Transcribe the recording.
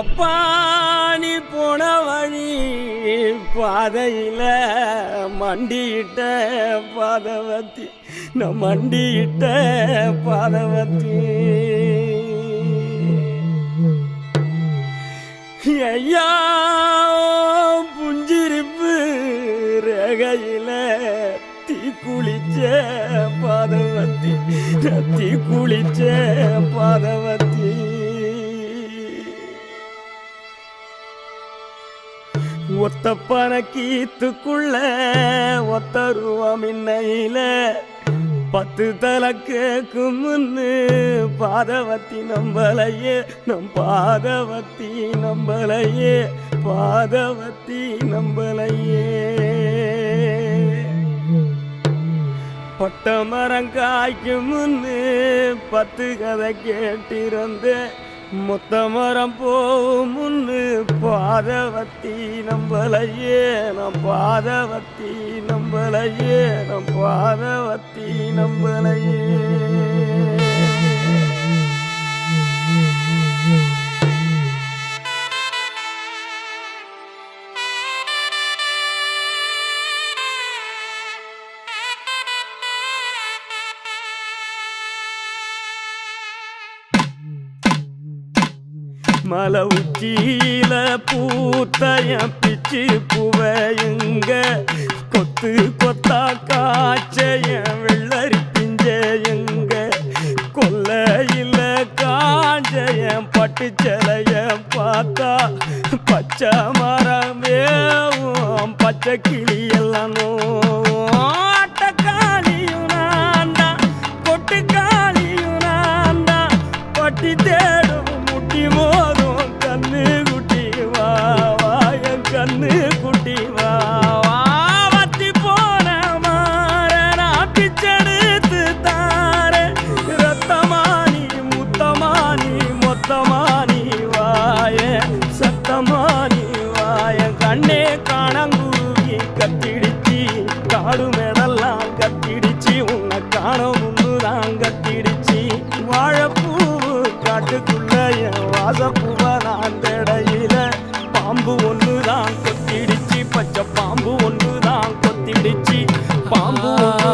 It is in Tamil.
எப்பா நீ போன வழி பாதையில மண்டியிட்ட பாதவத்தி நான் மண்டியிட்ட பாதவத்தி. ஐயா புஞ்சிருப்பு ரகையில தீ குளிச்ச பாதவத்தி நான் தீ குளிச்ச பாதவத்தி. ஒத்த பணக்கீத்துக்குள்ள ஒத்த ரூபம் இன்னையில. பத்து தலை கேக்கும் முன்னு பாதவத்தி நம்பலையே. நம் பாதவத்தி நம்பலையே. பாதவத்தி நம்பலையே. பட்ட மரம் காய்க்கும் முன்னு பத்து கதை கேட்டிருந்தேன். முத்தமரம் போகும் முன்னு பாதவத்தி நம்பலையே நம் பாதவத்தி நம்பலையே நம் பாதவத்தி நம்பலையே. மல உச்சியில பூத்தய பிச்சு புவையுங்க. கொத்து கொத்தா காய்ச்சய வெள்ளரி பிஞ்சையுங்க. கொல்லையில காஞ்சய பட்டு சிலைய பார்த்தா பச்சை மரம் வேவும் பச்சை கிளி நான் தான் நான்டா நான் தான். பட்டி தேடி வாழப்பூவு காட்டுக்குள்ள என் வாசப்பூவை நான் தடையில பாம்பு ஒன்று தான் கொத்திடுச்சு பச்சை பாம்பு ஒன்று தான் கொத்திடுச்சு. பாம்பு ஒன்று